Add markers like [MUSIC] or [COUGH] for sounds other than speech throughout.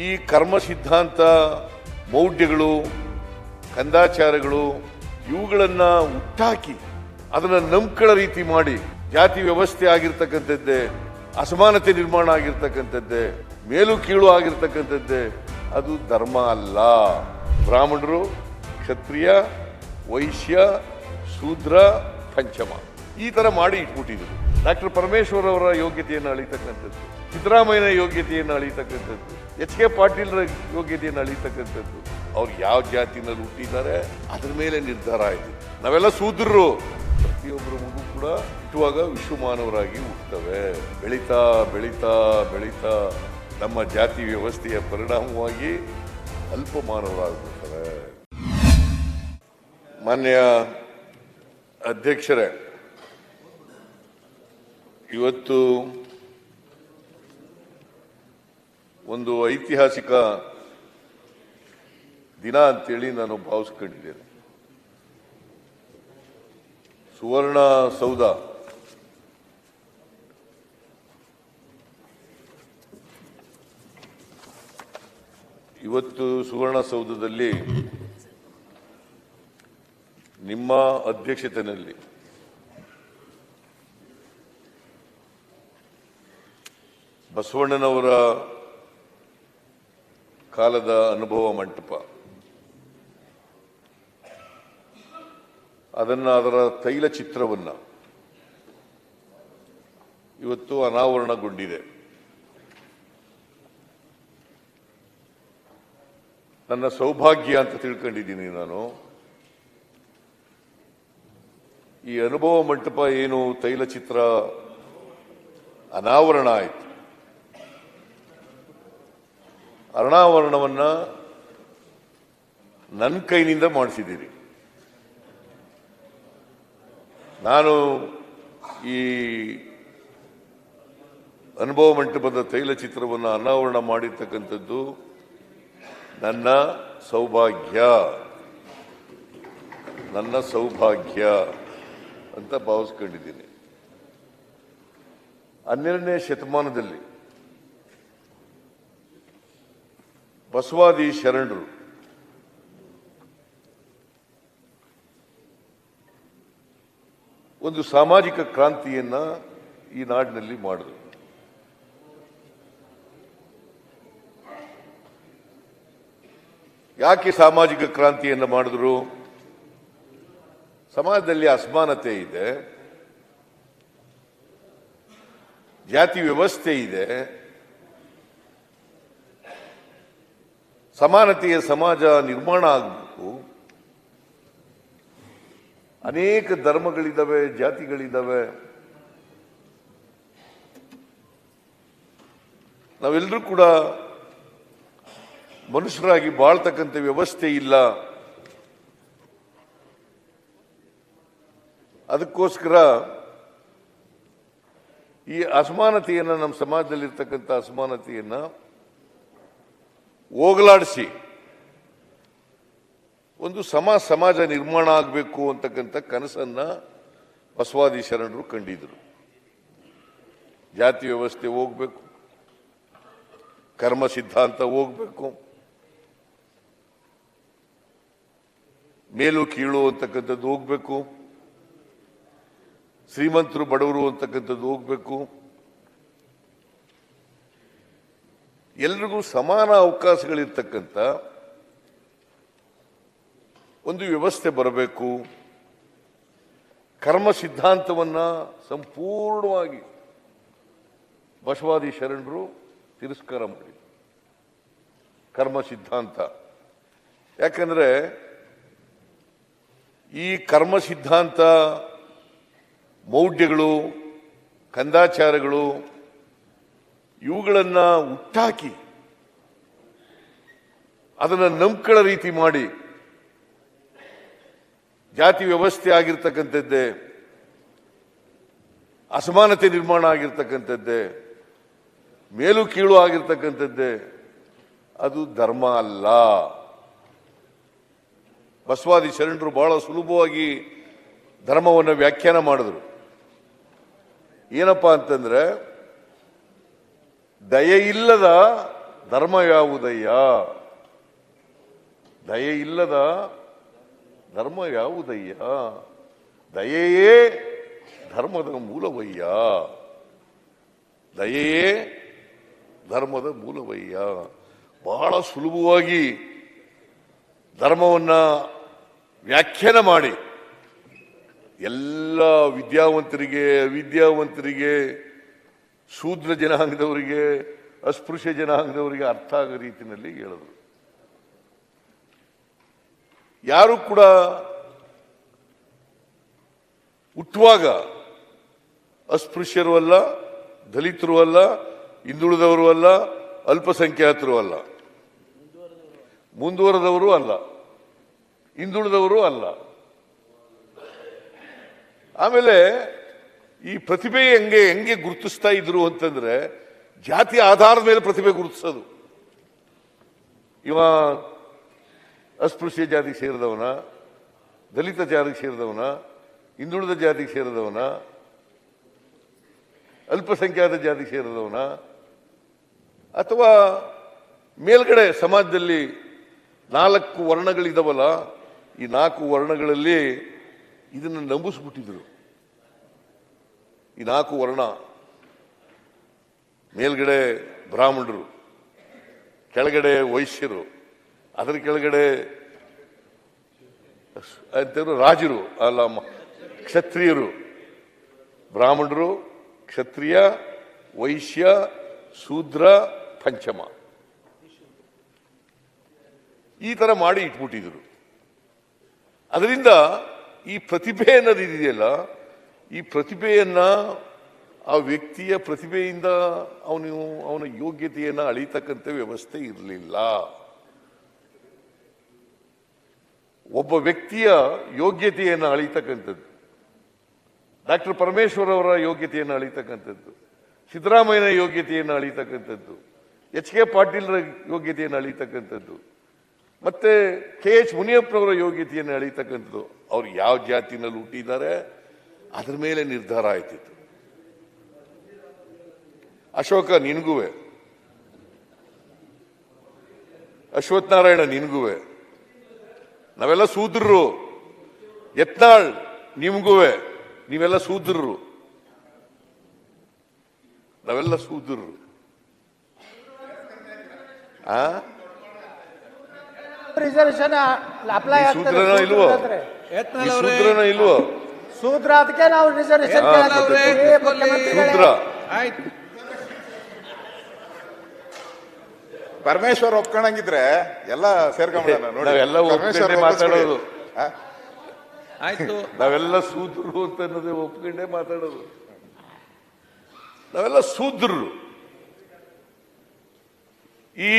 ಈ ಕರ್ಮ ಸಿದ್ಧಾಂತ, ಮೌಢ್ಯಗಳು, ಕಂದಾಚಾರಗಳು, ಇವುಗಳನ್ನು ಹುಟ್ಟಾಕಿ, ಅದನ್ನು ನಂಬ್ಕಳ ರೀತಿ ಮಾಡಿ, ಜಾತಿ ವ್ಯವಸ್ಥೆ ಆಗಿರ್ತಕ್ಕಂಥದ್ದೇ, ಅಸಮಾನತೆ ನಿರ್ಮಾಣ ಆಗಿರ್ತಕ್ಕಂಥದ್ದೇ, ಮೇಲು ಕೀಳು ಆಗಿರ್ತಕ್ಕಂಥದ್ದೇ, ಅದು ಧರ್ಮ ಅಲ್ಲ. ಬ್ರಾಹ್ಮಣರು ಕ್ಷತ್ರಿಯ, ವೈಶ್ಯ, ಶೂದ್ರ, ಪಂಚಮ. ಈ ತರ ಮಾಡಿ ಇಟ್ಬಿಟ್ಟಿದ್ರು. ಡಾಕ್ಟರ್ ಪರಮೇಶ್ವರ್ ಅವರ ಯೋಗ್ಯತೆಯನ್ನು ಅಳಿತಕ್ಕಂಥದ್ದು, ಸಿದ್ದರಾಮಯ್ಯನ ಯೋಗ್ಯತೆಯನ್ನು ಅಳಿತಕ್ಕಂಥದ್ದು. ಎಚ್ ಕೆ ಪಾಟೀಲ್ರ ಯೋಗ್ಯತೆಯನ್ನು ಅಳಿತಕ್ಕಂಥದ್ದು. ಅವ್ರು ಯಾವ ಜಾತಿನಲ್ಲಿ ಹುಟ್ಟಿದ್ದಾರೆ, ಅದ್ರ ಮೇಲೆ ನಿರ್ಧಾರ ಆಯಿತು. ನಾವೆಲ್ಲ ಸೂದ್ರರು ಪ್ರತಿಯೊಬ್ಬರ ಮಗು ಕೂಡ ಹುಟ್ಟುವಾಗ ವಿಶ್ವಮಾನವರಾಗಿ ಹುಟ್ಟುತ್ತವೆ. ಬೆಳೀತಾ ಬೆಳೀತಾ ಬೆಳೀತಾ ನಮ್ಮ ಜಾತಿ ವ್ಯವಸ್ಥೆಯ ಪರಿಣಾಮವಾಗಿ ಅಲ್ಪ ಮಾನವರಾಗ್ಬಿಡ್ತಾರೆ ಮಾನ್ಯ ಅಧ್ಯಕ್ಷರೇ, ಇವತ್ತು ಒಂದು ಐತಿಹಾಸಿಕ ದಿನ ಅಂತೇಳಿ ನಾನು ಭಾವಿಸ್ಕೊಂಡಿದ್ದೇನೆ. ಸುವರ್ಣ ಸೌಧ. ಇವತ್ತು ಸುವರ್ಣಸೌಧದಲ್ಲಿ ನಿಮ್ಮ ಅಧ್ಯಕ್ಷತೆಯಲ್ಲಿ ಬಸವಣ್ಣನವರ ಕಾಲದ ಅನುಭವ ಮಂಟಪ. ಅದನ್ನ ಅದರ ತೈಲ ಚಿತ್ರವನ್ನ. ಇವತ್ತು ಅನಾವರಣಗೊಂಡಿದೆ. ನನ್ನ ಸೌಭಾಗ್ಯ ಅಂತ ತಿಳ್ಕೊಂಡಿದ್ದೀನಿ ನಾನು. ಈ ಅನುಭವ ಮಂಟಪ ಏನು ತೈಲ ಚಿತ್ರ ಅನಾವರಣ ಆಯಿತು. ಅನಾವರಣವನ್ನ ನನ್ನ ಕೈನಿಂದ ಮಾಡಿಸಿದ್ದೀರಿ. ನಾನು ಈ ಅನುಭವ ಮಂಟಪದ ತೈಲ ಚಿತ್ರವನ್ನು ಅನಾವರಣ ಮಾಡಿರ್ತಕ್ಕಂಥದ್ದು ನನ್ನ ಸೌಭಾಗ್ಯ. ನನ್ನ ಸೌಭಾಗ್ಯ ಅಂತ ಭಾವಿಸ್ಕೊಂಡಿದ್ದೀನಿ. ಹನ್ನೆರಡನೇ ಶತಮಾನದಲ್ಲಿ ಬಸವಾದಿ ಶರಣರು. ಒಂದು ಸಾಮಾಜಿಕ ಕ್ರಾಂತಿಯನ್ನ ಈ ನಾಡಿನಲ್ಲಿ ಮಾಡಿದ್ರು. ಯಾಕೆ ಸಾಮಾಜಿಕ ಕ್ರಾಂತಿಯನ್ನು ಮಾಡಿದ್ರು? ಸಮಾಜದಲ್ಲಿ ಅಸಮಾನತೆ ಇದೆ. ಜಾತಿ ವ್ಯವಸ್ಥೆ ಇದೆ. ಸಮಾನತೆಯ ಸಮಾಜ ನಿರ್ಮಾಣ ಆಗಬೇಕು. ಅನೇಕ ಧರ್ಮಗಳಿದ್ದಾವೆ ಜಾತಿಗಳಿದ್ದಾವೆ ನಾವೆಲ್ಲರೂ ಕೂಡ ಮನುಷ್ಯರಾಗಿ ಬಾಳ್ತಕ್ಕಂಥ ವ್ಯವಸ್ಥೆ ಇಲ್ಲ. ಅದಕ್ಕೋಸ್ಕರ ಈ ಅಸಮಾನತೆಯನ್ನು ನಮ್ಮ ಸಮಾಜದಲ್ಲಿರ್ತಕ್ಕಂಥ ಅಸಮಾನತೆಯನ್ನ ಹೋಗಲಾಡಿಸಿ. ಒಂದು ಸಮ ಸಮಾಜ ನಿರ್ಮಾಣ ಆಗಬೇಕು ಅಂತಕ್ಕಂಥ ಕನಸನ್ನ ಬಸವಾದಿ ಶರಣರು ಕಂಡಿದ್ರು. ಜಾತಿ ವ್ಯವಸ್ಥೆ ಹೋಗ್ಬೇಕು. ಕರ್ಮ ಸಿದ್ಧಾಂತ ಹೋಗ್ಬೇಕು. ಮೇಲು ಕೀಳು ಅಂತಕ್ಕಂಥದ್ದು ಹೋಗ್ಬೇಕು. ಶ್ರೀಮಂತರು ಬಡವರು ಅಂತಕ್ಕಂಥದ್ದು ಹೋಗ್ಬೇಕು. ಎಲ್ರಿಗೂ ಸಮಾನ ಅವಕಾಶಗಳಿರ್ತಕ್ಕಂಥ ಒಂದು ವ್ಯವಸ್ಥೆ ಬರಬೇಕು. ಕರ್ಮ ಸಿದ್ಧಾಂತವನ್ನ ಸಂಪೂರ್ಣವಾಗಿ ಬಸವಾದಿ ಶರಣರು ತಿರಸ್ಕಾರ ಮಾಡಿ ಕರ್ಮ ಸಿದ್ಧಾಂತ. ಯಾಕಂದರೆ ಈ ಕರ್ಮ ಸಿದ್ಧಾಂತ, ಮೌಢ್ಯಗಳು, ಕಂದಾಚಾರಗಳು ಇವುಗಳನ್ನ ಹುಟ್ಟಾಕಿ, ಅದನ್ನು ನಂಬ್ಕೊಳ್ಳೋ ರೀತಿ ಮಾಡಿ, ಜಾತಿ ವ್ಯವಸ್ಥೆ ಆಗಿರ್ತಕ್ಕಂಥದ್ದೇ, ಅಸಮಾನತೆ ನಿರ್ಮಾಣ ಆಗಿರ್ತಕ್ಕಂಥದ್ದೇ, ಮೇಲು ಕೀಳು ಆಗಿರ್ತಕ್ಕಂಥದ್ದೇ, ಅದು ಧರ್ಮ ಅಲ್ಲ. ಬಸವಾದಿ ಶರಣರು ಬಹಳ ಸುಲಭವಾಗಿ ಧರ್ಮವನ್ನು ವ್ಯಾಖ್ಯಾನ ಮಾಡಿದ್ರು. ಏನಪ್ಪಾ ಅಂತಂದ್ರೆ ದಯೆ ಇಲ್ಲದ ಧರ್ಮ ಯಾವುದಯ್ಯ? ದಯೆ ಇಲ್ಲದ ಧರ್ಮ ಯಾವುದಯ್ಯ? ದಯೆಯೇ ಧರ್ಮದ ಮೂಲವಯ್ಯ. ದಯೆಯೇ ಧರ್ಮದ ಮೂಲವಯ್ಯ. ಬಹಳ ಸುಲಭವಾಗಿ ಧರ್ಮವನ್ನ ವ್ಯಾಖ್ಯಾನ ಮಾಡಿ. ಎಲ್ಲ ವಿದ್ಯಾವಂತರಿಗೆ, ಅವಿದ್ಯಾವಂತರಿಗೆ ಶೂದ್ರ ಜನಾಂಗದವರಿಗೆ, ಅಸ್ಪೃಶ್ಯ ಜನಾಂಗದವರಿಗೆ ಅರ್ಥ ಆಗೋ ರೀತಿಯಲ್ಲಿ ಹೇಳಿದ್ರು. ಯಾರು ಕೂಡ ಹುಟ್ಟುವಾಗ ಅಸ್ಪೃಶ್ಯರು ಅಲ್ಲ, ದಲಿತರು ಅಲ್ಲ, ಹಿಂದುಳಿದವರು ಅಲ್ಲ, ಅಲ್ಪಸಂಖ್ಯಾತರು ಅಲ್ಲ. ಮುಂದುವರೆದವರು ಅಲ್ಲ. ಹಿಂದುಳಿದವರು ಅಲ್ಲ. ಆಮೇಲೆ ಈ ಪ್ರತಿಭೆ ಹೆಂಗೆ ಹೆಂಗೆ ಗುರುತಿಸ್ತಾ ಇದ್ರು ಅಂತಂದ್ರೆ ಜಾತಿ ಆಧಾರದ ಮೇಲೆ ಪ್ರತಿಭೆ ಗುರುತಿಸೋದು. ಇವ ಅಸ್ಪೃಶ್ಯ ಜಾತಿಗೆ ಸೇರಿದವನ, ದಲಿತ ಜಾತಿಗೆ ಸೇರಿದವನ, ಹಿಂದುಳಿದ ಜಾತಿಗೆ ಸೇರಿದವನ, ಅಲ್ಪಸಂಖ್ಯಾತ ಜಾತಿಗೆ ಸೇರಿದವನ, ಅಥವಾ ಮೇಲ್ಗಡೆ ಸಮಾಜದಲ್ಲಿ ನಾಲ್ಕು ವರ್ಣಗಳಿದವಲ್ಲ, ಈ ನಾಲ್ಕು ವರ್ಣಗಳಲ್ಲಿ ಇದನ್ನು ನಂಬಿಸ್ಬಿಟ್ಟಿದ್ರು. ಈ ನಾಲ್ಕು ವರ್ಣ ಮೇಲ್ಗಡೆ ಬ್ರಾಹ್ಮಣರು, ಕೆಳಗಡೆ ವೈಶ್ಯರು, ಅದರ ಕೆಳಗಡೆ ಅಂತೇನು ರಾಜರು, ಅಲ್ಲ ಕ್ಷತ್ರಿಯರು. ಬ್ರಾಹ್ಮಣರು, ಕ್ಷತ್ರಿಯ, ವೈಶ್ಯ, ಶೂದ್ರ, ಪಂಚಮ. ಈ ತರ ಮಾಡಿ ಇಟ್ಬಿಟ್ಟಿದ್ರು. ಅದರಿಂದ ಈ ಪ್ರತಿಭೆ ಅನ್ನೋದು ಇದೆಯಲ್ಲ ಈ ಪ್ರತಿಭೆಯನ್ನು ಆ ವ್ಯಕ್ತಿಯ ಪ್ರತಿಭೆಯಿಂದ ಅವನು, ಅವನ ಯೋಗ್ಯತೆಯನ್ನು ಅಳಿತಕ್ಕಂಥ ವ್ಯವಸ್ಥೆ ಇರಲಿಲ್ಲ. ಒಬ್ಬ ವ್ಯಕ್ತಿಯ ಯೋಗ್ಯತೆಯನ್ನು ಅಳಿತಕ್ಕಂಥದ್ದು. ಡಾಕ್ಟರ್ ಪರಮೇಶ್ವರ್ ಅವರ ಯೋಗ್ಯತೆಯನ್ನು ಅಳಿತಕ್ಕಂಥದ್ದು. ಸಿದ್ದರಾಮಯ್ಯನ ಯೋಗ್ಯತೆಯನ್ನು ಅಳಿತಕ್ಕಂಥದ್ದು. ಎಚ್ ಕೆ ಪಾಟೀಲ್ರ ಯೋಗ್ಯತೆಯನ್ನು ಅಳಿತಕ್ಕಂಥದ್ದು. ಮತ್ತೆ ಕೆ ಎಚ್ ಮುನಿಯಪ್ಪನವರ ಯೋಗ್ಯತೆಯನ್ನು ಅಳಿತಕ್ಕಂಥದ್ದು. ಅವ್ರು ಯಾವ ಜಾತಿನಲ್ಲಿ ಹುಟ್ಟಿದ್ದಾರೆ? ಅದ್ರ ಮೇಲೆ ನಿರ್ಧಾರ ಆಯ್ತಿತ್ತು. ಅಶೋಕ ನಿನಗುವೆ. ಅಶ್ವತ್ಥನಾರಾಯಣ ನಾರಾಯಣ ನಿನ್ಗುವೆ. ನಾವೆಲ್ಲ ಸೂದ್ರರು. ಯತ್ನಾಳ್ ನಿಮ್ಗುವೆ. ನೀವೆಲ್ಲ ಸೂದ್ರರು. ನಾವೆಲ್ಲ ಸೂದ್ರರು. ಆ? ರಿಸರ್ವೇಶನ್ ಅಪ್ಲೈ ಈ ಆಗ್ತದೆ ಸೂತ್ರನ ಇಲ್ವೋ? ಇಲ್ವೋ? ಸೂತ್ರ ಅದಕ್ಕೆ ನಾವು ರಿಸರ್ವೇಶನ್ ಆಯ್ತು. ಪರಮೇಶ್ವರ್ ಒಪ್ಕೊಂಡಂಗಿದ್ರೆ ಎಲ್ಲ ಸೇರ್ಕೊಂಡ್ಬಿಡೋಣ [LAUGHS] ನೋಡಿ. ನಾವೆಲ್ಲ ಪರಮೇಶ್ವರ್ ಒಪ್ಕೊಂಡೇ ಮಾತಾಡೋದು. ಆ? ಆಯ್ತು. ನಾವೆಲ್ಲ ಸೂದ್ರರು ಅಂತ ಅನ್ನೋದೇ ಒಪ್ಕೊಂಡೇ ಮಾತಾಡೋದು. ನಾವೆಲ್ಲ ಸೂದ್ರರು ಈ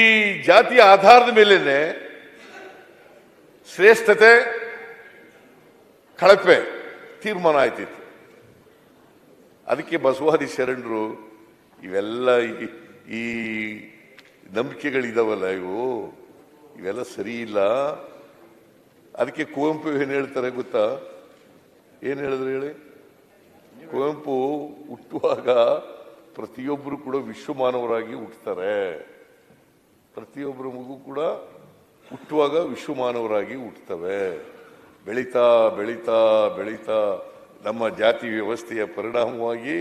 ಜಾತಿಯ ಆಧಾರದ ಮೇಲೇನೆ ಶ್ರೇಷ್ಠತೆ ಕಳಪೆ. ತೀರ್ಮಾನ ಆಯ್ತಿತ್ತು. ಅದಕ್ಕೆ ಬಸವಾದಿ ಶರಣರು, ಇವೆಲ್ಲ ಈ- ನಂಬಿಕೆಗಳಿದಾವಲ್ಲ ಇವು? ಇವೆಲ್ಲ ಸರಿ ಇಲ್ಲ. ಅದಕ್ಕೆ ಕುವೆಂಪು ಏನು ಹೇಳ್ತಾರೆ ಗೊತ್ತಾ? ಏನು ಹೇಳಿದ್ರು ಹೇಳಿ? ಕುವೆಂಪು ಹುಟ್ಟುವಾಗ ಪ್ರತಿಯೊಬ್ಬರು ಕೂಡ ವಿಶ್ವಮಾನವರಾಗಿ ಹುಟ್ಟುತ್ತಾರೆ ಪ್ರತಿಯೊಬ್ಬರ ಮಗು ಕೂಡ ಹುಟ್ಟುವಾಗ ವಿಶ್ವಮಾನವರಾಗಿ ಹುಟ್ಟುತ್ತವೆ ಬೆಳೀತಾ ಬೆಳೀತಾ ಬೆಳೀತಾ ನಮ್ಮ ಜಾತಿ ವ್ಯವಸ್ಥೆಯ ಪರಿಣಾಮವಾಗಿ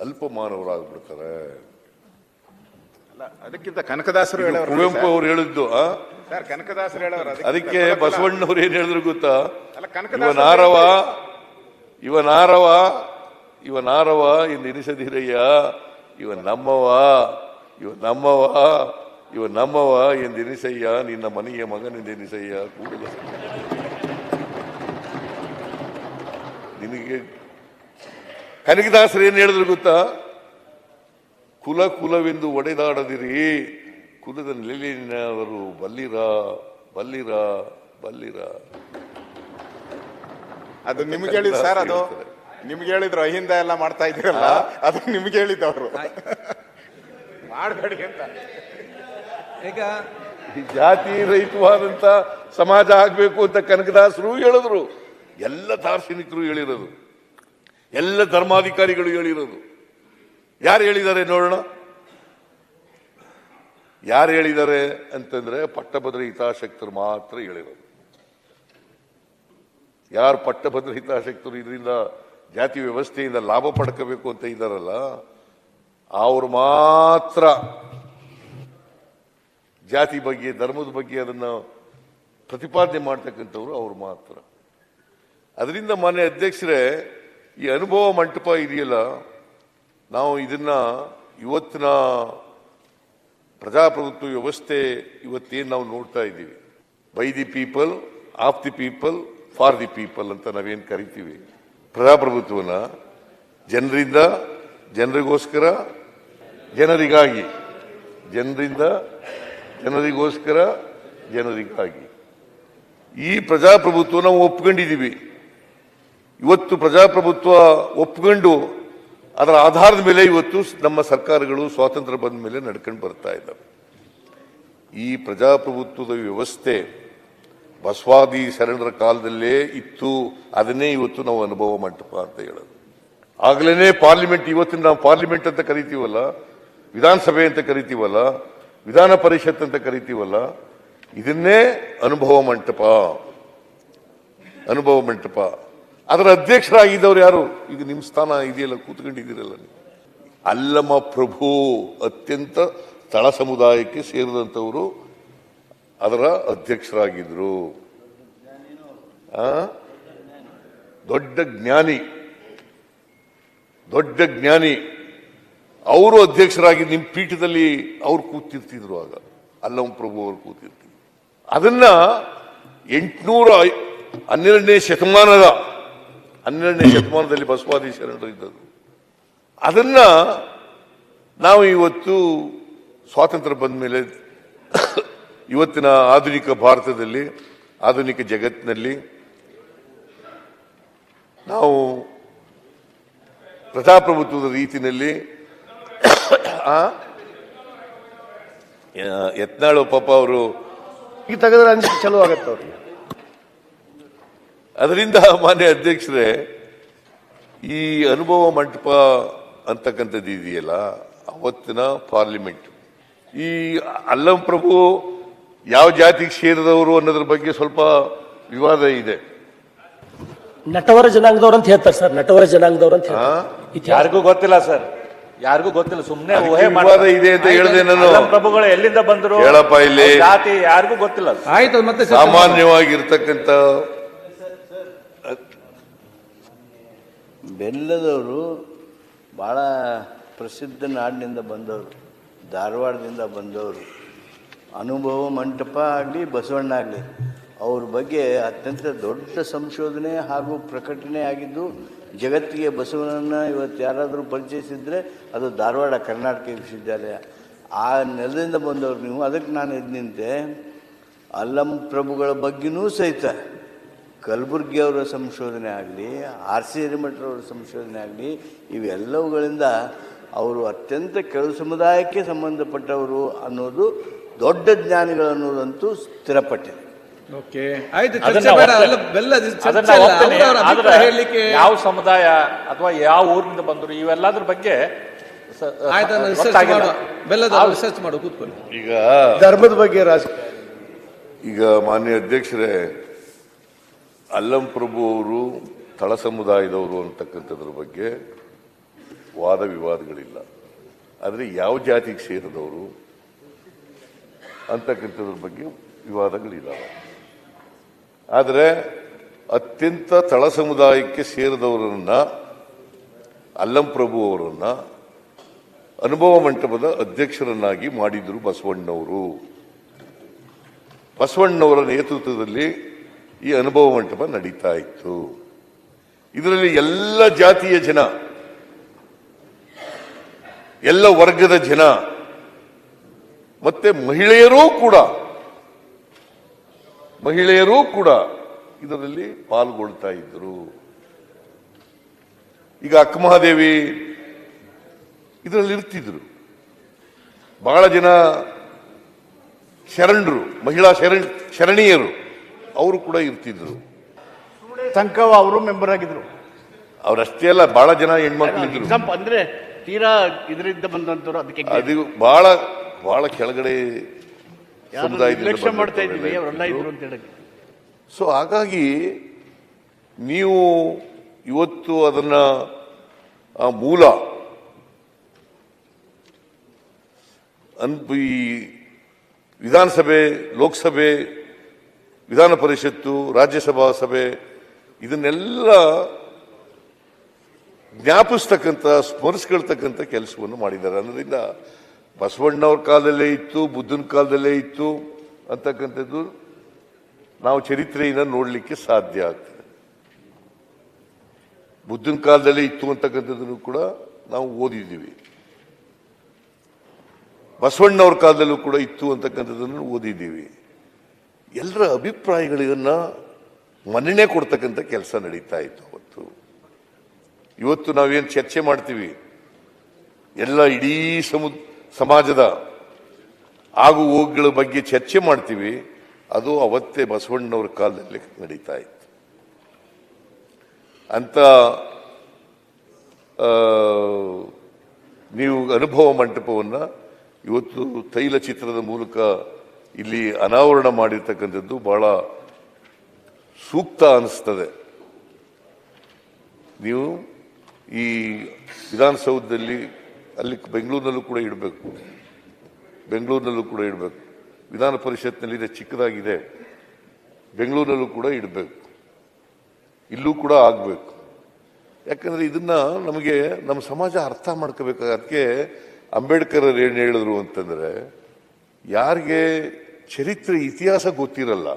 ಅಲ್ಪಮಾನವರಾಗ್ಬಿಡ್ತಾರೆ. ಅಲ್ಲ, ಅದಕ್ಕಿಂತ ಕನಕದಾಸರು ಇದು ಕುವೆಂಪು ಅವ್ರು ಹೇಳಿದ್ದು ಕನಕದಾಸರು ಹೇಳೋರು ಅದಕ್ಕೆ ಬಸವಣ್ಣವ್ರು ಏನ್ ಹೇಳಿದ್ರು ಗೊತ್ತಾ? ಇವನಾರವ ಇವನಾರವ ಇವನಾರವ ಎಂದು ಎನಿಸದಿರಯ್ಯ ಇವ ನಮ್ಮವ ಇವ ನಮ್ಮವ ಇವ ನಮ್ಮವ ಎಂದೆನಿಸಯ್ಯ ನಿನ್ನ ಮನೆಯ ಮಗನೆಂದೆನಿಸಯ್ಯ ಕೂಡಲ ಕನಕದಾಸರು ಏನು ಹೇಳಿದ್ರು ಗೊತ್ತಾ? ಕುಲ ಕುಲವೆಂದು ಒಡೆದಾಡದಿರಿ ಕುಲದ ನೆಲೆಯವರು ಬಲ್ಲಿರ ಬಲ್ಲಿರ ಬಲ್ಲಿರ? ಅದು ನಿಮ್ಗೆ ಹೇಳಿದ ಸರ್ ಅದು. ನಿಮ್ಗೆ ಹೇಳಿದ್ರು ಅಹಿಂದ ಎಲ್ಲ ಮಾಡ್ತಾ ಇದ್ದೀರಲ್ಲ ಅದು ನಿಮ್ಗೆ ಹೇಳಿದ್ದವರು ಮಾಡಬೇಡಿ ಅಂತ. ಈಗ ಜಾತಿ ರಹಿತವಾದಂತ ಸಮಾಜ ಆಗ್ಬೇಕು ಅಂತ ಕನಕದಾಸರು ಹೇಳಿದ್ರು. ಎಲ್ಲ ದಾರ್ಶನಿಕರು ಹೇಳಿರೋದು. ಎಲ್ಲ ಧರ್ಮಾಧಿಕಾರಿಗಳು ಹೇಳಿರೋದು. ಯಾರು ಹೇಳಿದ್ದಾರೆ ನೋಡೋಣ? ಯಾರು ಹೇಳಿದ್ದಾರೆ ಅಂತಂದ್ರೆ ಪಟ್ಟಭದ್ರ ಹಿತಾಸಕ್ತರು ಮಾತ್ರ ಹೇಳಿರೋದು. ಯಾರು ಪಟ್ಟಭದ್ರ ಹಿತಾಸಕ್ತರು ಇದರಿಂದ ಜಾತಿ ವ್ಯವಸ್ಥೆಯಿಂದ ಲಾಭ ಪಡ್ಕೋಬೇಕು ಅಂತ ಇದ್ದಾರಲ್ಲ, ಅವರು ಮಾತ್ರ ಜಾತಿ ಬಗ್ಗೆ, ಧರ್ಮದ ಬಗ್ಗೆ ಅದನ್ನು ಪ್ರತಿಪಾದನೆ ಮಾಡ್ತಕ್ಕಂಥವ್ರು ಅವ್ರು ಮಾತ್ರ. ಅದರಿಂದ ಮಾನ್ಯ ಅಧ್ಯಕ್ಷರೇ, ಈ ಅನುಭವ ಮಂಟಪ ಇದೆಯಲ್ಲ, ನಾವು ಇದನ್ನ ಇವತ್ತಿನ ಪ್ರಜಾಪ್ರಭುತ್ವ ವ್ಯವಸ್ಥೆ ಇವತ್ತೇನು ನಾವು ನೋಡ್ತಾ ಇದ್ದೀವಿ. By the people of the people for the people ಅಂತ ನಾವೇನು ಕರಿತೀವಿ. ಪ್ರಜಾಪ್ರಭುತ್ವನ ಜನರಿಂದ, ಜನರಿಗೋಸ್ಕರ, ಜನರಿಗಾಗಿ. ಜನರಿಂದ, ಜನರಿಗೋಸ್ಕರ, ಜನರಿಗಾಗಿ. ಈ ಪ್ರಜಾಪ್ರಭುತ್ವ ನಾವು ಒಪ್ಕೊಂಡಿದ್ದೀವಿ. ಇವತ್ತು ಪ್ರಜಾಪ್ರಭುತ್ವ ಒಪ್ಕೊಂಡು ಅದರ ಆಧಾರದ ಮೇಲೆ ಇವತ್ತು ನಮ್ಮ ಸರ್ಕಾರಗಳು ಸ್ವಾತಂತ್ರ್ಯ ಬಂದ ಮೇಲೆ ನಡ್ಕೊಂಡು ಬರ್ತಾ ಇದ್ದಾವೆ. ಈ ಪ್ರಜಾಪ್ರಭುತ್ವದ ವ್ಯವಸ್ಥೆ ಬಸವಾದಿ ಶರಣರ ಕಾಲದಲ್ಲೇ ಇತ್ತು, ಅದನ್ನೇ ಇವತ್ತು ನಾವು ಅನುಭವ ಮಂಟಪ ಅಂತ ಹೇಳೋದು. ಆಗಲೇ ಪಾರ್ಲಿಮೆಂಟ್, ಇವತ್ತಿನ ನಾವು ಪಾರ್ಲಿಮೆಂಟ್ ಅಂತ ಕರಿತೀವಲ್ಲ, ವಿಧಾನಸಭೆ ಅಂತ ಕರಿತೀವಲ್ಲ, ವಿಧಾನ ಪರಿಷತ್ ಅಂತ ಕರಿತೀವಲ್ಲ, ಇದನ್ನೇ ಅನುಭವ ಮಂಟಪ. ಅನುಭವ ಮಂಟಪ. ಅದರ ಅಧ್ಯಕ್ಷರಾಗಿದ್ದವ್ರು ಯಾರು? ಈಗ ನಿಮ್ಮ ಸ್ಥಾನ ಇದೆಯಲ್ಲ, ಕೂತ್ಕೊಂಡಿದ್ದೀರಲ್ಲ ನೀವು. ಅಲ್ಲಮ ಪ್ರಭು ಅತ್ಯಂತ ತಳ ಸಮುದಾಯಕ್ಕೆ ಸೇರಿದಂಥವರು ಅದರ ಅಧ್ಯಕ್ಷರಾಗಿದ್ದರು? ದೊಡ್ಡ ಜ್ಞಾನಿ. ದೊಡ್ಡ ಜ್ಞಾನಿ. ಅವರು ಅಧ್ಯಕ್ಷರಾಗಿ ನಿಮ್ಮ ಪೀಠದಲ್ಲಿ ಅವ್ರು ಕೂತಿರ್ತಿದ್ರು ಆಗ. ಅಲ್ಲಮ ಪ್ರಭು ಅವರು ಕೂತಿರ್ತಿದ್ರು. ಅದನ್ನ ಎಂಟುನೂರ ಹನ್ನೆರಡನೇ ಶತಮಾನದ ಹನ್ನೆರಡನೇ ಶತಮಾನದಲ್ಲಿ ಬಸವಾದಿ ಶರಣರು ಇದ್ದದ್ದು ಅದನ್ನ ನಾವು ಇವತ್ತು ಸ್ವಾತಂತ್ರ್ಯ ಬಂದ ಮೇಲೆ, ಇವತ್ತಿನ ಆಧುನಿಕ ಭಾರತದಲ್ಲಿ, ಆಧುನಿಕ ಜಗತ್ತಿನಲ್ಲಿ ನಾವು ಪ್ರಜಾಪ್ರಭುತ್ವದ ರೀತಿಯಲ್ಲಿ ಯತ್ನಾಳು ಪಾಪ ಅವರು ಈಗ ತೆಗೆದ್ರೆ ಚಲೋ ಆಗತ್ತೆ ಅವ್ರಿಗೆ. ಅದರಿಂದ ಮಾನ್ಯ ಅಧ್ಯಕ್ಷರೇ ಈ ಅನುಭವ ಮಂಟಪ ಅಂತಕ್ಕಂಥದ್ದು ಇದೆಯಲ್ಲ ಅವತ್ತಿನ ಪಾರ್ಲಿಮೆಂಟ್ ಈ ಅಲ್ಲಂ ಪ್ರಭು ಯಾವ ಜಾತಿಗೆ ಸೇರಿದವರು ಅನ್ನೋದ್ರ ಬಗ್ಗೆ ಸ್ವಲ್ಪ ವಿವಾದ ಇದೆ ನಟವರ ಜನಾಂಗದವ್ರು ಅಂತ ಹೇಳ್ತಾರೆ ಸರ್ ನಟವರ ಜನಾಂಗದವ್ರು ಅಂತ? ಹೇಳ್ತಾರೆ ಯಾರಿಗೂ ಗೊತ್ತಿಲ್ಲ ಸರ್ ಯಾರಿಗೂ ಗೊತ್ತಿಲ್ಲ ಸುಮ್ನೆ ಊಹೆ ವಿವಾದ ಮಾಡ್ತಾರೆ. ಇದೆ ಅಂತ ಹೇಳ್ದೆ ನಾನು. ಅಲ್ಲಂ ಪ್ರಭುಗಳು ಎಲ್ಲಿಂದ ಬಂದರು ಹೇಳಪ್ಪ ಇಲ್ಲಿ. ಜಾತಿ ಯಾರಿಗೂ ಗೊತ್ತಿಲ್ಲ. ಆಯ್ತು ಮತ್ತೆ ಸರ್. ಸಾಮಾನ್ಯವಾಗಿರ್ತಕ್ಕಂಥ ಬೆಲ್ಲದವರು ಭಾಳ ಪ್ರಸಿದ್ಧ ನಾಡಿನಿಂದ ಬಂದವರು, ಧಾರವಾಡದಿಂದ ಬಂದವರು. ಅನುಭವ ಮಂಟಪ ಆಗಲಿ, ಬಸವಣ್ಣ ಆಗಲಿ, ಅವ್ರ ಬಗ್ಗೆ ಅತ್ಯಂತ ದೊಡ್ಡ ಸಂಶೋಧನೆ ಹಾಗೂ ಪ್ರಕಟಣೆ ಆಗಿದ್ದು, ಜಗತ್ತಿಗೆ ಬಸವನನ್ನು ಇವತ್ತು ಯಾರಾದರೂ ಪರಿಚಯಿಸಿದರೆ ಅದು ಧಾರವಾಡ ಕರ್ನಾಟಕ ವಿಶ್ವವಿದ್ಯಾಲಯ. ಆ ನೆಲದಿಂದ ಬಂದವರು ನೀವು. ಅದಕ್ಕೆ ನಾನು ಎದ್ದು ನಿಂತೆ. ಅಲ್ಲಂ ಪ್ರಭುಗಳ ಬಗ್ಗೆನೂ ಸಹಿತ ಕಲಬುರ್ಗಿ ಅವರ ಸಂಶೋಧನೆ ಆಗಲಿ ಆರ್ ಸಿ ಅವರ ಸಂಶೋಧನೆ ಆಗಲಿ ಇವೆಲ್ಲವುಗಳಿಂದ ಅವರು ಅತ್ಯಂತ ಕೆಲವು ಸಮುದಾಯಕ್ಕೆ ಸಂಬಂಧಪಟ್ಟವರು ಅನ್ನೋದು ದೊಡ್ಡ ಜ್ಞಾನಿಗಳು ಅನ್ನೋದಂತೂ ಸ್ಥಿರಪಟ್ಟಿದೆ. ಓಕೆ. ಆಯ್ತು ಯಾವ ಸಮುದಾಯ ಅಥವಾ ಯಾವ ಊರಿನಿಂದ ಬಂದರು ಇವೆಲ್ಲದ್ರ ಬಗ್ಗೆ ರಿಸರ್ಚ್ ಮಾಡು ಕೂತ್ಕೊಳ್ಳಿ. ಈಗ ಧರ್ಮದ ಬಗ್ಗೆ ರಾಜಕೀಯ ಈಗ ಮಾನ್ಯ ಅಧ್ಯಕ್ಷರೇ ಅಲ್ಲಂ ಪ್ರಭು ಅವರು ತಳ ಸಮುದಾಯದವರು ಅಂತಕ್ಕಂಥದ್ರ ಬಗ್ಗೆ ವಾದ ವಿವಾದಗಳಿಲ್ಲ. ಆದರೆ ಯಾವ ಜಾತಿಗೆ ಸೇರಿದವರು ಅಂತಕ್ಕಂಥದ್ರ ಬಗ್ಗೆ ವಿವಾದಗಳಿಲ್ಲ. ಆದರೆ ಅತ್ಯಂತ ತಳ ಸಮುದಾಯಕ್ಕೆ ಸೇರಿದವರನ್ನ ಅಲ್ಲಂ ಪ್ರಭು ಅವರನ್ನ ಅನುಭವ ಮಂಟಪದ ಅಧ್ಯಕ್ಷರನ್ನಾಗಿ ಮಾಡಿದ್ರು ಬಸವಣ್ಣವರು. ಬಸವಣ್ಣವರ ನೇತೃತ್ವದಲ್ಲಿ ಈ ಅನುಭವ ಮಂಟಪ ನಡೀತಾ ಇತ್ತು. ಇದರಲ್ಲಿ ಎಲ್ಲ ಜಾತಿಯ ಜನ, ಎಲ್ಲ ವರ್ಗದ ಜನ, ಮತ್ತೆ ಮಹಿಳೆಯರೂ ಕೂಡ ಮಹಿಳೆಯರೂ ಕೂಡ ಇದರಲ್ಲಿ ಪಾಲ್ಗೊಳ್ತಾ ಇದ್ದರು. ಈಗ ಅಕ್ಕಮಹಾದೇವಿ ಇದರಲ್ಲಿ ಇರ್ತಿದ್ರು ಬಹಳ ಜನ ಶರಣರು, ಮಹಿಳಾ ಶರಣ, ಶರಣೀಯರು. ಅವರು ಕೂಡ ಇರ್ತಿದ್ರು. ಸಂಕವ ಅವರು ಮೆಂಬರ್ ಆಗಿದ್ರು. ಅವರಷ್ಟೇ ಅಲ್ಲ ಬಹಳ ಜನ ಹೆಣ್ಮಕ್ಳು ಇದ್ರು. ಎಕ್ಸಾಂಪಲ್ ಅಂದ್ರೆ ತೀರಾ ಇದರಿಂದ ಬಂದಂತವ್ರು ಅದಕ್ಕೆ ಅದು ಬಹಳ ಬಹಳ ಕೆಳಗಡೆ ಸಮುದಾಯದಿಂದ ನಿರ್ಲಕ್ಷ್ಯ ಮಾಡ್ತಾ ಇದ್ದೀವಿ ಅವರೆಲ್ಲ ಇದ್ರು. ಇದ್ರು ಅಂತ ಹೇಳಕ್ಕೆ ಸೊ ಹಾಗಾಗಿ ನೀವು ಇವತ್ತು ಅದನ್ನ ಆ ಮೂಲ ಅನ್ ಈ ವಿಧಾನಸಭೆ ಲೋಕಸಭೆ ವಿಧಾನ ಪರಿಷತ್ತು, ರಾಜ್ಯಸಭಾ ಸಭೆ, ಇದನ್ನೆಲ್ಲ ಜ್ಞಾಪಿಸ್ತಕ್ಕಂಥ, ಸ್ಮರಿಸ್ಕೊಳ್ತಕ್ಕಂಥ ಕೆಲಸವನ್ನು ಮಾಡಿದ್ದಾರೆ. ಅದರಿಂದ ಬಸವಣ್ಣವ್ರ ಕಾಲದಲ್ಲೇ ಇತ್ತು, ಬುದ್ಧನ ಕಾಲದಲ್ಲೇ ಇತ್ತು ಅಂತಕ್ಕಂಥದ್ದು ನಾವು ಚರಿತ್ರೆಯಿಂದ ನೋಡಲಿಕ್ಕೆ ಸಾಧ್ಯ ಆಗ್ತದೆ. ಬುದ್ಧನ ಕಾಲದಲ್ಲಿ ಇತ್ತು ಅಂತಕ್ಕಂಥದ್ದನ್ನು ಕೂಡ ನಾವು ಓದಿದ್ದೀವಿ. ಬಸವಣ್ಣವ್ರ ಕಾಲದಲ್ಲೂ ಕೂಡ ಇತ್ತು ಅಂತಕ್ಕಂಥದ್ದನ್ನು ಓದಿದ್ದೀವಿ. ಎಲ್ಲರ ಅಭಿಪ್ರಾಯಗಳಿಗನ್ನು ಮನ್ನಣೆ ಕೊಡ್ತಕ್ಕಂಥ ಕೆಲಸ ನಡೀತಾ ಇತ್ತು ಅವತ್ತು. ಇವತ್ತು ನಾವೇನು ಚರ್ಚೆ ಮಾಡ್ತೀವಿ? ಎಲ್ಲ ಇಡೀ ಸಮು ಸಮಾಜದ ಆಗು ಹೋಗುಗಳ ಬಗ್ಗೆ ಚರ್ಚೆ ಮಾಡ್ತೀವಿ. ಅದು ಅವತ್ತೇ ಬಸವಣ್ಣವ್ರ ಕಾಲದಲ್ಲಿ ನಡೀತಾ ಇತ್ತು. ಅಂತ ನೀವು ಅನುಭವ ಮಂಟಪವನ್ನು ಇವತ್ತು ತೈಲ ಚಿತ್ರದ ಮೂಲಕ ಇಲ್ಲಿ ಅನಾವರಣ ಮಾಡಿರ್ತಕ್ಕಂಥದ್ದು ಬಹಳ ಸೂಕ್ತ ಅನಿಸ್ತದೆ. ನೀವು ಈ ವಿಧಾನಸೌಧದಲ್ಲಿ ಅಲ್ಲಿ ಬೆಂಗಳೂರಿನಲ್ಲೂ ಕೂಡ ಇಡಬೇಕು. ಬೆಂಗಳೂರಿನಲ್ಲೂ ಕೂಡ ಇಡಬೇಕು. ವಿಧಾನ ಪರಿಷತ್ನಲ್ಲಿ ಇದೆ, ಚಿಕ್ಕದಾಗಿದೆ. ಬೆಂಗಳೂರಿನಲ್ಲೂ ಕೂಡ ಇಡಬೇಕು. ಇಲ್ಲೂ ಕೂಡ ಆಗಬೇಕು. ಯಾಕಂದರೆ ಇದನ್ನ ನಮಗೆ ನಮ್ಮ ಸಮಾಜ ಅರ್ಥ ಮಾಡ್ಕೋಬೇಕು ಅದಕ್ಕೆ ಅಂಬೇಡ್ಕರ್ ಏನು ಹೇಳಿದ್ರು ಅಂತಂದರೆ, ಯಾರಿಗೆ ಚರಿತ್ರೆ, ಇತಿಹಾಸ ಗೊತ್ತಿರಲ್ಲ.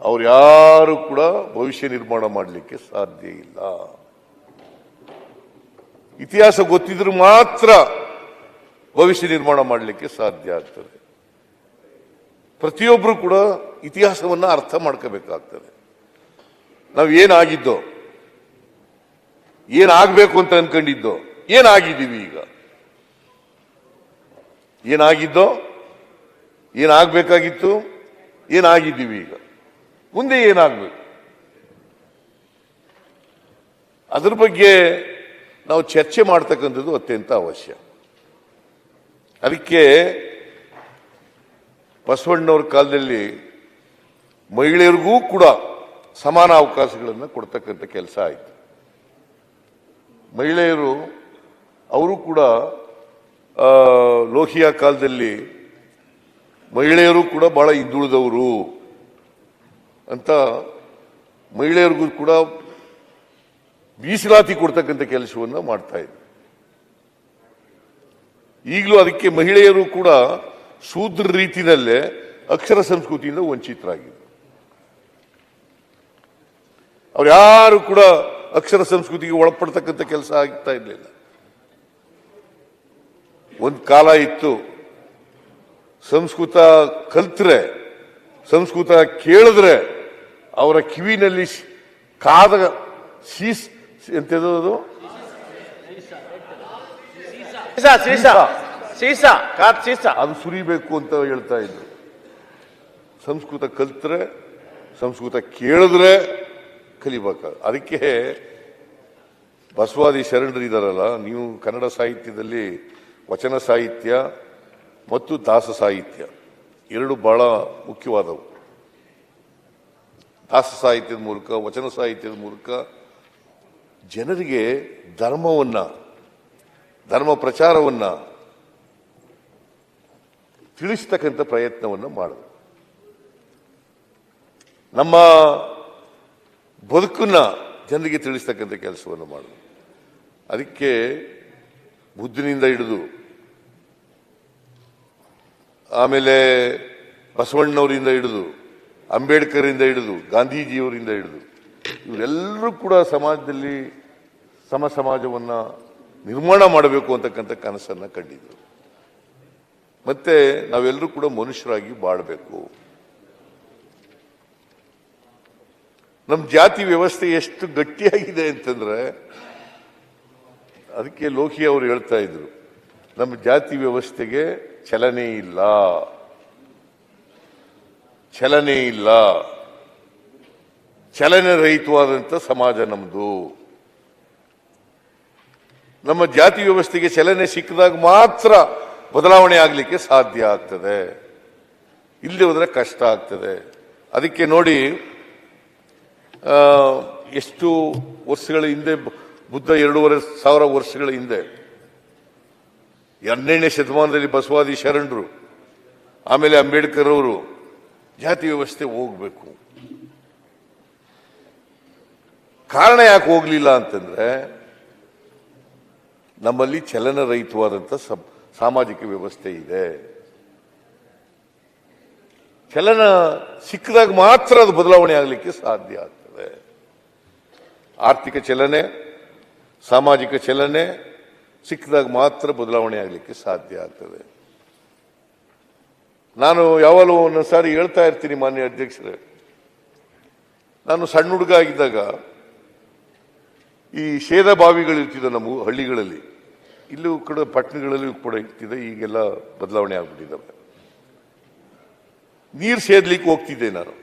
ಅವ್ರು ಯಾರು ಕೂಡ ಭವಿಷ್ಯ ನಿರ್ಮಾಣ ಮಾಡಲಿಕ್ಕೆ ಸಾಧ್ಯ ಇಲ್ಲ. ಇತಿಹಾಸ ಗೊತ್ತಿದ್ರು ಮಾತ್ರ ಭವಿಷ್ಯ ನಿರ್ಮಾಣ ಮಾಡಲಿಕ್ಕೆ ಸಾಧ್ಯ ಆಗ್ತದೆ. ಪ್ರತಿಯೊಬ್ಬರು ಕೂಡ ಇತಿಹಾಸವನ್ನು ಅರ್ಥ ಮಾಡ್ಕೋಬೇಕಾಗ್ತದೆ. ನಾವು ಏನಾಗಿದ್ದೋ, ಏನಾಗಬೇಕು ಅಂತ ಅನ್ಕೊಂಡಿದ್ದೋ, ಏನಾಗಿದ್ದೀವಿ ಈಗ? ಏನಾಗಿದ್ದೋ ಏನಾಗಬೇಕಾಗಿತ್ತು? ಏನಾಗಿದ್ದೀವಿ ಈಗ? ಮುಂದೆ ಏನಾಗಬೇಕು? ಅದ್ರ ಬಗ್ಗೆ ನಾವು ಚರ್ಚೆ ಮಾಡ್ತಕ್ಕಂಥದ್ದು ಅತ್ಯಂತ ಅವಶ್ಯ. ಅದಕ್ಕೆ ಬಸವಣ್ಣವ್ರ ಕಾಲದಲ್ಲಿ ಮಹಿಳೆಯರಿಗೂ ಕೂಡ ಸಮಾನ ಅವಕಾಶಗಳನ್ನು ಕೊಡ್ತಕ್ಕಂಥ ಕೆಲಸ ಆಯಿತು. ಮಹಿಳೆಯರು, ಅವರು ಕೂಡ ಲೋಹಿಯಾ ಕಾಲದಲ್ಲಿ ಮಹಿಳೆಯರು ಕೂಡ ಬಹಳ ಹಿಂದುಳಿದವರು ಅಂತ ಮಹಿಳೆಯರಿಗೂ ಕೂಡ ಮೀಸಲಾತಿ ಕೊಡ್ತಕ್ಕಂಥ ಕೆಲಸವನ್ನು ಮಾಡ್ತಾ ಇದ್ದರು ಈಗಲೂ ಅದಕ್ಕೆ ಮಹಿಳೆಯರು ಕೂಡ ಶೂದ್ರ ರೀತಿಯಲ್ಲೇ ಅಕ್ಷರ ಸಂಸ್ಕೃತಿಯಿಂದ ವಂಚಿತರಾಗಿದ್ದರು. ಅವ್ರು ಯಾರು ಕೂಡ ಅಕ್ಷರ ಸಂಸ್ಕೃತಿಗೆ ಒಳಪಡ್ತಕ್ಕಂಥ ಕೆಲಸ ಆಗ್ತಾ ಇರಲಿಲ್ಲ. ಒಂದು ಕಾಲ ಇತ್ತು ಸಂಸ್ಕೃತ ಕಲ್ತ್ರೆ ಸಂಸ್ಕೃತ ಕೇಳಿದ್ರೆ ಅವರ ಕಿವಿನಲ್ಲಿ ಕಾದ ಶೀಸ್ ಸೀಸಾ ಅದು ಸುರಿಬೇಕು ಅಂತ ಹೇಳ್ತಾ ಇದ್ರು. ಸಂಸ್ಕೃತ ಕಲ್ತ್ರೆ ಸಂಸ್ಕೃತ ಕೇಳಿದ್ರೆ ಕಲಿಬೇಕ? ಅದಕ್ಕೆ ಬಸವಾದಿ ಶರಣರಿದಾರಲ್ಲ ನೀವು ಕನ್ನಡ ಸಾಹಿತ್ಯದಲ್ಲಿ ವಚನ ಸಾಹಿತ್ಯ ಮತ್ತು ದಾಸ ಸಾಹಿತ್ಯ. ಎರಡು ಬಹಳ ಮುಖ್ಯವಾದವು. ದಾಸ ಸಾಹಿತ್ಯದ ಮೂಲಕ, ವಚನ ಸಾಹಿತ್ಯದ ಮೂಲಕ ಜನರಿಗೆ ಧರ್ಮವನ್ನ, ಧರ್ಮ ಪ್ರಚಾರವನ್ನ ತಿಳಿಸ್ತಕ್ಕಂಥ ಪ್ರಯತ್ನವನ್ನು ಮಾಡಿದ್ರು ನಮ್ಮ ಬದುಕನ್ನು ಜನರಿಗೆ ತಿಳಿಸ್ತಕ್ಕಂಥ ಕೆಲಸವನ್ನು ಮಾಡಿದ್ರು ಅದಕ್ಕೆ ಬುದ್ಧಿನಿಂದ ಹಿಡಿದು ಆಮೇಲೆ ಬಸವಣ್ಣವರಿಂದ ಹಿಡಿದು, ಅಂಬೇಡ್ಕರಿಂದ ಹಿಡಿದು, ಗಾಂಧೀಜಿಯವರಿಂದ ಹಿಡಿದು, ಇವರೆಲ್ಲರೂ ಕೂಡ ಸಮಾಜದಲ್ಲಿ ಸಮ ಸಮಾಜವನ್ನು ನಿರ್ಮಾಣ ಮಾಡಬೇಕು ಅಂತಕ್ಕಂಥ ಕನಸನ್ನು ಕಂಡಿದ್ರು. ಮತ್ತೆ ನಾವೆಲ್ಲರೂ ಕೂಡ ಮನುಷ್ಯರಾಗಿ ಬಾಳಬೇಕು. ನಮ್ಮ ಜಾತಿ ವ್ಯವಸ್ಥೆ ಎಷ್ಟು ಗಟ್ಟಿಯಾಗಿದೆ ಅಂತಂದ್ರೆ, ಅದಕ್ಕೆ ಲೋಹಿ ಅವರು ಹೇಳ್ತಾ ಇದ್ರು, ನಮ್ಮ ಜಾತಿ ವ್ಯವಸ್ಥೆಗೆ ಚಲನೆ ಇಲ್ಲ. ಚಲನೆ ಇಲ್ಲ. ಚಲನೆ ರಹಿತವಾದಂಥ ಸಮಾಜ ನಮ್ಮದು ನಮ್ಮ ಜಾತಿ ವ್ಯವಸ್ಥೆಗೆ ಚಲನೆ ಸಿಕ್ಕಿದಾಗ ಮಾತ್ರ ಬದಲಾವಣೆ ಆಗಲಿಕ್ಕೆ ಸಾಧ್ಯ ಆಗ್ತದೆ. ಇಲ್ಲಿ ಹೋದರೆ ಕಷ್ಟ ಆಗ್ತದೆ. ಅದಕ್ಕೆ ನೋಡಿ ಎಷ್ಟು ವರ್ಷಗಳ ಹಿಂದೆ, ಬುದ್ಧ ಎರಡೂವರೆ ಸಾವಿರ ವರ್ಷಗಳ ಹಿಂದೆ ಹನ್ನೆರಡನೇ ಶತಮಾನದಲ್ಲಿ ಬಸವಾದಿ ಶರಣರು, ಆಮೇಲೆ ಅಂಬೇಡ್ಕರ್ ಅವರು ಜಾತಿ ವ್ಯವಸ್ಥೆ ಹೋಗ್ಬೇಕು. ಕಾರಣ ಯಾಕೆ ಹೋಗಲಿಲ್ಲ ಅಂತಂದ್ರೆ ನಮ್ಮಲ್ಲಿ ಚಲನರಹಿತವಾದಂಥ ಸಾಮಾಜಿಕ ವ್ಯವಸ್ಥೆ ಇದೆ. ಚಲನ ಸಿಕ್ಕಿದಾಗ ಮಾತ್ರ ಅದು ಬದಲಾವಣೆ ಆಗಲಿಕ್ಕೆ ಸಾಧ್ಯ ಆಗ್ತದೆ. ಆರ್ಥಿಕ ಚಲನೆ, ಸಾಮಾಜಿಕ ಚಲನೆ ಸಿಕ್ಕಿದಾಗ ಮಾತ್ರ ಬದಲಾವಣೆ ಆಗಲಿಕ್ಕೆ ಸಾಧ್ಯ ಆಗ್ತದೆ. ನಾನು ಯಾವಾಗಲೂ ಒಂದೊಂದು ಸಾರಿ ಹೇಳ್ತಾ ಇರ್ತೀನಿ ಮಾನ್ಯ ಅಧ್ಯಕ್ಷರೇ. ನಾನು ಸಣ್ಣ ಹುಡುಗ ಆಗಿದ್ದಾಗ ಈ ಶೇದ ಬಾವಿಗಳು ಇರ್ತಿದ್ವು ನಮ್ಮ ಹಳ್ಳಿಗಳಲ್ಲಿ. ಇಲ್ಲೂ ಕೂಡ ಪಟ್ಟಣಗಳಲ್ಲಿ ಕೂಡ ಇರ್ತಿದೆ, ಈಗೆಲ್ಲ ಬದಲಾವಣೆ ಆಗ್ಬಿಟ್ಟಿದ್ದಾವೆ. ನೀರು ಸೇದ್ಲಿಕ್ಕೆ ಹೋಗ್ತಿದ್ದೆ ನಾನು.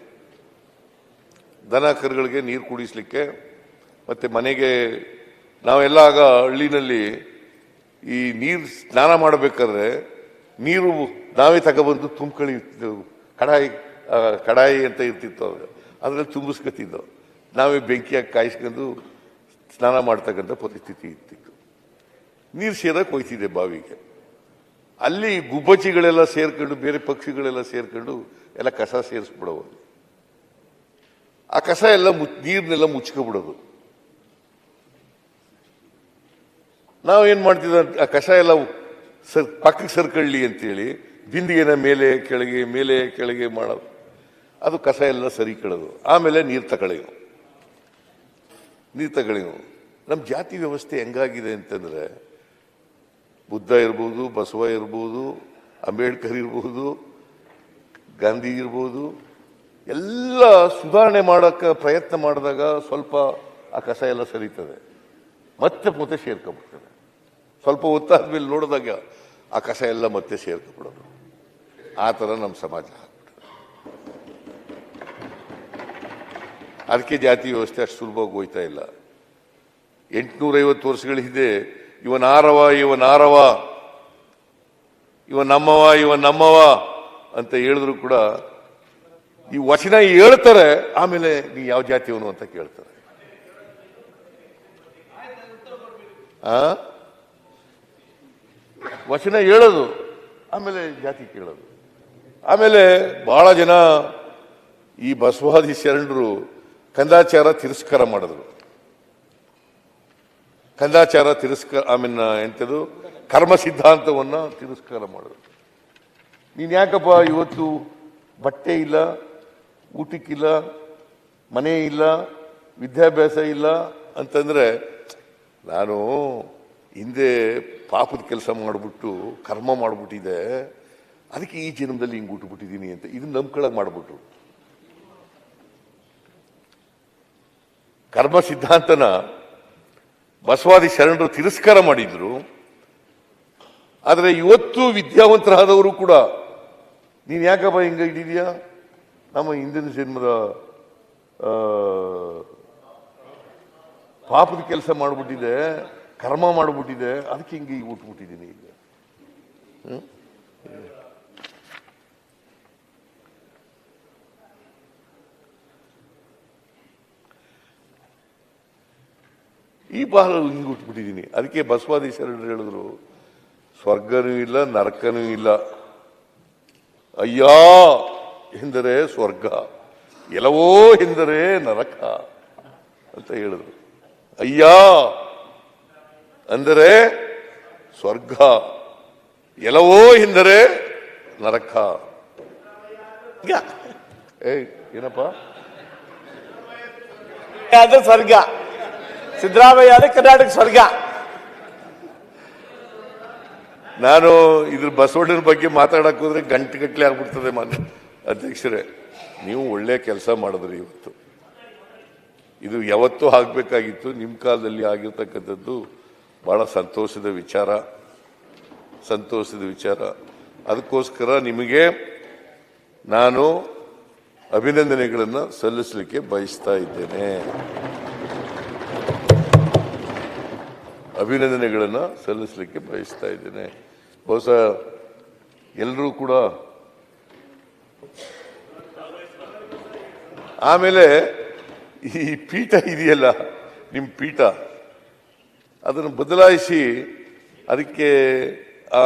ದನ ಕರುಗಳಿಗೆ ನೀರು ಕುಡಿಸ್ಲಿಕ್ಕೆ, ಮತ್ತೆ ಮನೆಗೆ ನಾವೆಲ್ಲ ಆಗ ಹಳ್ಳಿನಲ್ಲಿ ಈ ನೀರು ಸ್ನಾನ ಮಾಡಬೇಕಾದ್ರೆ ನೀರು ನಾವೇ ತಗೊಬಂದು ತುಂಬ್ಕೊಳ್ಳಿ ಕಡಾಯಿ ಕಡಾಯಿ ಅಂತ ಇರ್ತಿತ್ತು ಅವಾಗ ಅದರಲ್ಲಿ ತುಂಬಿಸ್ಕೊತಿದ್ದವು ನಾವೇ ಬೆಂಕಿಯಾಗಿ ಕಾಯಿಸ್ಕೊಂಡು ಸ್ನಾನ ಮಾಡ್ತಕ್ಕಂಥ ಪರಿಸ್ಥಿತಿ ಇರ್ತಿತ್ತು. ನೀರು ಸೇರಕ್ಕೆ ಹೋಯ್ತಿದ್ದೆ ಬಾವಿಗೆ. ಅಲ್ಲಿ ಗುಬ್ಬಚ್ಚಿಗಳೆಲ್ಲ ಸೇರ್ಕೊಂಡು, ಬೇರೆ ಪಕ್ಷಿಗಳೆಲ್ಲ ಸೇರ್ಕೊಂಡು ಎಲ್ಲ ಕಸ ಸೇರಿಸ್ಬಿಡೋವು ಆ ಕಸ ಎಲ್ಲ ಮುಚ್ ನೀರನ್ನೆಲ್ಲ ಮುಚ್ಕೊಬಿಡೋದು ನಾವೇನ್ ಮಾಡ್ತಿದ್ದ ಆ ಕಸ ಎಲ್ಲ ಸರ್ ಪಕ್ಕಕ್ಕೆ ಸರ್ಕಳ್ಳಿ ಅಂತೇಳಿ, ಬಿಂದಿಗೆನ ಮೇಲೆ, ಕೆಳಗೆ ಮೇಲೆ, ಕೆಳಗೆ ಮಾಡೋದು ಅದು ಕಸ ಎಲ್ಲ ಸರಿ ಕೆಳೋದು ಆಮೇಲೆ ನೀರು ತಗೊಳ್ಳಿವು ನೀರು ತಗೊಳ್ಳಿವು ನಮ್ಮ ಜಾತಿ ವ್ಯವಸ್ಥೆ ಹೆಂಗಾಗಿದೆ ಅಂತಂದರೆ, ಬುದ್ಧ ಇರ್ಬೋದು, ಬಸವ ಇರ್ಬೋದು, ಅಂಬೇಡ್ಕರ್ ಇರ್ಬೋದು, ಗಾಂಧಿ ಇರ್ಬೋದು, ಎಲ್ಲ ಸುಧಾರಣೆ ಮಾಡೋಕ್ಕೆ ಪ್ರಯತ್ನ ಮಾಡಿದಾಗ ಸ್ವಲ್ಪ ಆ ಕಸ ಎಲ್ಲ ಸರಿತದೆ. ಮತ್ತೆ ಮತ್ತೆ ಸೇರ್ಕೊಂಡ್ಬಿಡ್ತದೆ. ಸ್ವಲ್ಪ ಹೊತ್ತಾದ್ಮೇಲೆ ನೋಡಿದಾಗ ಆ ಕಸ ಎಲ್ಲ ಮತ್ತೆ ಸೇರ್ಕೊಂಡ್ಬಿಡೋದು ಆ ಥರ ನಮ್ಮ ಸಮಾಜ ಅದಕ್ಕೆ ಜಾತಿ ವ್ಯವಸ್ಥೆ ಅಷ್ಟು ಸುಲಭವಾಗಿ ಹೋಯ್ತಾ ಇಲ್ಲ. ಎಂಟುನೂರೈವತ್ತು ವರ್ಷಗಳ ಹಿಂದೆ ಇವನಾರವ ಇವನಾರವ ಇವ ನಮ್ಮವ ಇವ ನಮ್ಮವ ಅಂತ ಹೇಳಿದ್ರು ಕೂಡ ಈ ವಚನ ಹೇಳ್ತಾರೆ, ಆಮೇಲೆ ನೀ ಯಾವ ಜಾತಿಯವನು ಅಂತ ಕೇಳ್ತಾರೆ. ಆ? ವಚನ ಹೇಳೋದು, ಆಮೇಲೆ ಜಾತಿ ಕೇಳೋದು. ಆಮೇಲೆ ಬಹಳ ಜನ ಈ ಬಸವಾದಿ ಶರಣರು ಕಂದಾಚಾರ ತಿರಸ್ಕಾರ ಮಾಡಿದ್ರು. ಕಂದಾಚಾರ ತಿರಸ್ಕಾರ ಮೀನ್ ಎಂಥದ್ದು ಕರ್ಮ ಸಿದ್ಧಾಂತವನ್ನು ತಿರಸ್ಕಾರ ಮಾಡಿದ್ರು. ನೀನು ಯಾಕಪ್ಪ ಇವತ್ತು ಬಟ್ಟೆ ಇಲ್ಲ, ಊಟಕ್ಕಿಲ್ಲ, ಮನೆ ಇಲ್ಲ, ವಿದ್ಯಾಭ್ಯಾಸ ಇಲ್ಲ ಅಂತಂದರೆ, ನಾನು ಹಿಂದೆ ಪಾಪದ ಕೆಲಸ ಮಾಡಿಬಿಟ್ಟು ಕರ್ಮ ಮಾಡಿಬಿಟ್ಟಿದೆ, ಅದಕ್ಕೆ ಈ ಜನ್ಮದಲ್ಲಿ ಹಿಂಗೆ ಹುಟ್ಟುಬಿಟ್ಟಿದ್ದೀನಿ ಅಂತ ಇದನ್ನ ನಂಬ್ಕೊಳ್ಳ ಮಾಡಿಬಿಟ್ರು. ಕರ್ಮ ಸಿದ್ಧಾಂತನ ಬಸವಾದಿ ಶರಣರು ತಿರಸ್ಕಾರ ಮಾಡಿದ್ರು. ಆದರೆ ಇವತ್ತು ವಿದ್ಯಾವಂತರಾದವರು ಕೂಡ, ನೀನು ಯಾಕಪ್ಪ ಹಿಂಗ ಇಟ್ಟಿದ್ಯಾ ನಮ್ಮ ಹಿಂದಿನ ಜನ್ಮದ ಪಾಪದ ಕೆಲಸ ಮಾಡ್ಬಿಟ್ಟಿದೆ ಕರ್ಮ ಮಾಡಿಬಿಟ್ಟಿದೆ, ಅದಕ್ಕೆ ಹಿಂಗೆ ಈಗ ಉಟ್ಬಿಟ್ಟಿದ್ದೀನಿ ಈಗ? ಈ ಬಾಲ ಹಿಂಗೆ ಉಟ್ಬಿಟ್ಟಿದ್ದೀನಿ. ಅದಕ್ಕೆ ಬಸವಾದಿ ಶರಣರು ಹೇಳಿದ್ರು, ಸ್ವರ್ಗನೂ ಇಲ್ಲ, ನರಕನೂ ಇಲ್ಲ. ಅಯ್ಯ, ಎಂದರೆ ಸ್ವರ್ಗ. ಎಲ್ಲವೋ ಎಂದರೆ ನರಕ ಅಂತ ಹೇಳಿದ್ರು. ಅಯ್ಯ ಅಂದರೆ ಸ್ವರ್ಗ. ಎಲ್ಲವೋ ಎಂದರೆ ನರಕ. ಏಯ್ ಏನಪ್ಪ? ಸ್ವರ್ಗ ಸಿದ್ದರಾಮಯ್ಯ ಆದ್ರೆ ಕರ್ನಾಟಕ ಸ್ವರ್ಗ. ನಾನು ಇದ್ರ ಬಸವಣ್ಣನ ಬಗ್ಗೆ ಮಾತಾಡಕ್ ಹೋದ್ರೆ ಗಂಟೆ ಗಟ್ಟಲೆ ಆಗ್ಬಿಡ್ತದೆ ಮಾನ್ಯ ಅಧ್ಯಕ್ಷರೇ. ನೀವು ಒಳ್ಳೆ ಕೆಲಸ ಮಾಡಿದ್ರಿ ಇವತ್ತು. ಇದು ಯಾವತ್ತೂ ಆಗ್ಬೇಕಾಗಿತ್ತು. ನಿಮ್ಮ ಕಾಲದಲ್ಲಿ ಆಗಿರ್ತಕ್ಕಂಥದ್ದು ಬಹಳ ಸಂತೋಷದ ವಿಚಾರ ಸಂತೋಷದ ವಿಚಾರ. ಅದಕ್ಕೋಸ್ಕರ ನಿಮಗೆ ನಾನು ಅಭಿನಂದನೆಗಳನ್ನು ಸಲ್ಲಿಸಲಿಕ್ಕೆ ಬಯಸ್ತಾ ಇದ್ದೇನೆ. ಅಭಿನಂದನೆಗಳನ್ನು ಸಲ್ಲಿಸಲಿಕ್ಕೆ ಬಯಸ್ತಾ ಇದ್ದೇನೆ. ಬಹುಶಃ ಎಲ್ಲರೂ ಕೂಡ ಆಮೇಲೆ ಈ ಪೀಠ ಇದೆಯಲ್ಲ ನಿಮ್ಮ ಪೀಠ. ಅದನ್ನು ಬದಲಾಯಿಸಿ ಅದಕ್ಕೆ ಆ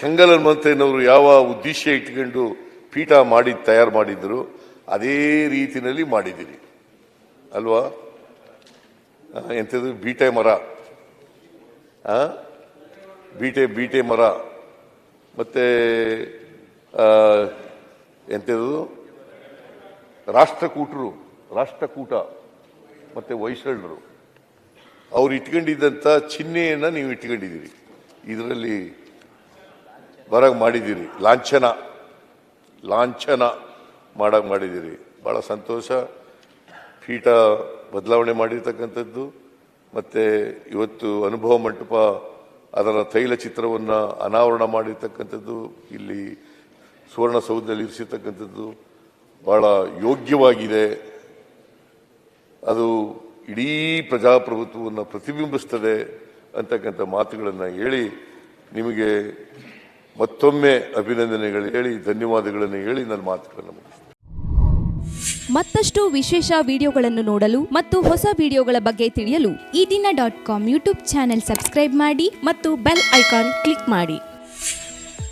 ಕೆಂಗಲ್ ಹನುಮಂತಯ್ಯನವರು ಯಾವ ಉದ್ದೇಶ ಇಟ್ಕೊಂಡು ಪೀಠ ಮಾಡಿ, ತಯಾರು ಮಾಡಿದ್ರು ಅದೇ ರೀತಿಯಲ್ಲಿ ಮಾಡಿದ್ದೀರಿ. ಅಲ್ವಾ? ಎಂಥದ್ದು? ಬೀಟೆ ಮರ? ಬೀಟೆ ಬೀಟೆ ಮರ. ಮತ್ತೆ ಎಂಥದ್ದು? ರಾಷ್ಟ್ರಕೂಟರು, ರಾಷ್ಟ್ರಕೂಟ, ಮತ್ತೆ ಹೊಯ್ಸಳರು ಅವ್ರು ಇಟ್ಕೊಂಡಿದ್ದಂಥ ಚಿಹ್ನೆಯನ್ನು ನೀವು ಇಟ್ಕೊಂಡಿದ್ದೀರಿ. ಇದರಲ್ಲಿ ಬರಾಗ ಮಾಡಿದ್ದೀರಿ. ಲಾಂಛನ. ಲಾಂಛನ ಮಾಡಾಗ ಮಾಡಿದ್ದೀರಿ. ಬಹಳ ಸಂತೋಷ. ಪೀಠ ಬದಲಾವಣೆ ಮಾಡಿರ್ತಕ್ಕಂಥದ್ದು. ಮತ್ತೆ ಇವತ್ತು ಅನುಭವ ಮಂಟಪ ಅದರ ತೈಲ ಚಿತ್ರವನ್ನು ಅನಾವರಣ ಮಾಡಿರ್ತಕ್ಕಂಥದ್ದು. ಇಲ್ಲಿ ಸುವರ್ಣಸೌಧದಲ್ಲಿ ಇರಿಸಿರ್ತಕ್ಕಂಥದ್ದು. ಬಹಳ ಯೋಗ್ಯವಾಗಿದೆ. ಅದು ಇಡೀ ಪ್ರಜಾಪ್ರಭುತ್ವವನ್ನು ಪ್ರತಿಬಿಂಬಿಸ್ತದೆ ಅಂತಕ್ಕಂಥ ಮಾತುಗಳನ್ನು ಹೇಳಿ ನಿಮಗೆ ಮತ್ತೊಮ್ಮೆ ಅಭಿನಂದನೆಗಳು ಹೇಳಿ, ಧನ್ಯವಾದಗಳನ್ನು ಹೇಳಿ ನನ್ನ ಮಾತುಗಳನ್ನು ಮುಗಿಸ್ತೇನೆ. ಮತ್ತಷ್ಟು ವಿಶೇಷ ವಿಡಿಯೋಗಳನ್ನು ನೋಡಲು ಮತ್ತು ಹೊಸ ವಿಡಿಯೋಗಳ ಬಗ್ಗೆ ತಿಳಿಯಲು Ee Dina dot com YouTube channel subscribe ಮಾಡಿ ಮತ್ತು ಬೆಲ್ ಐಕಾನ್ ಕ್ಲಿಕ್ ಮಾಡಿ.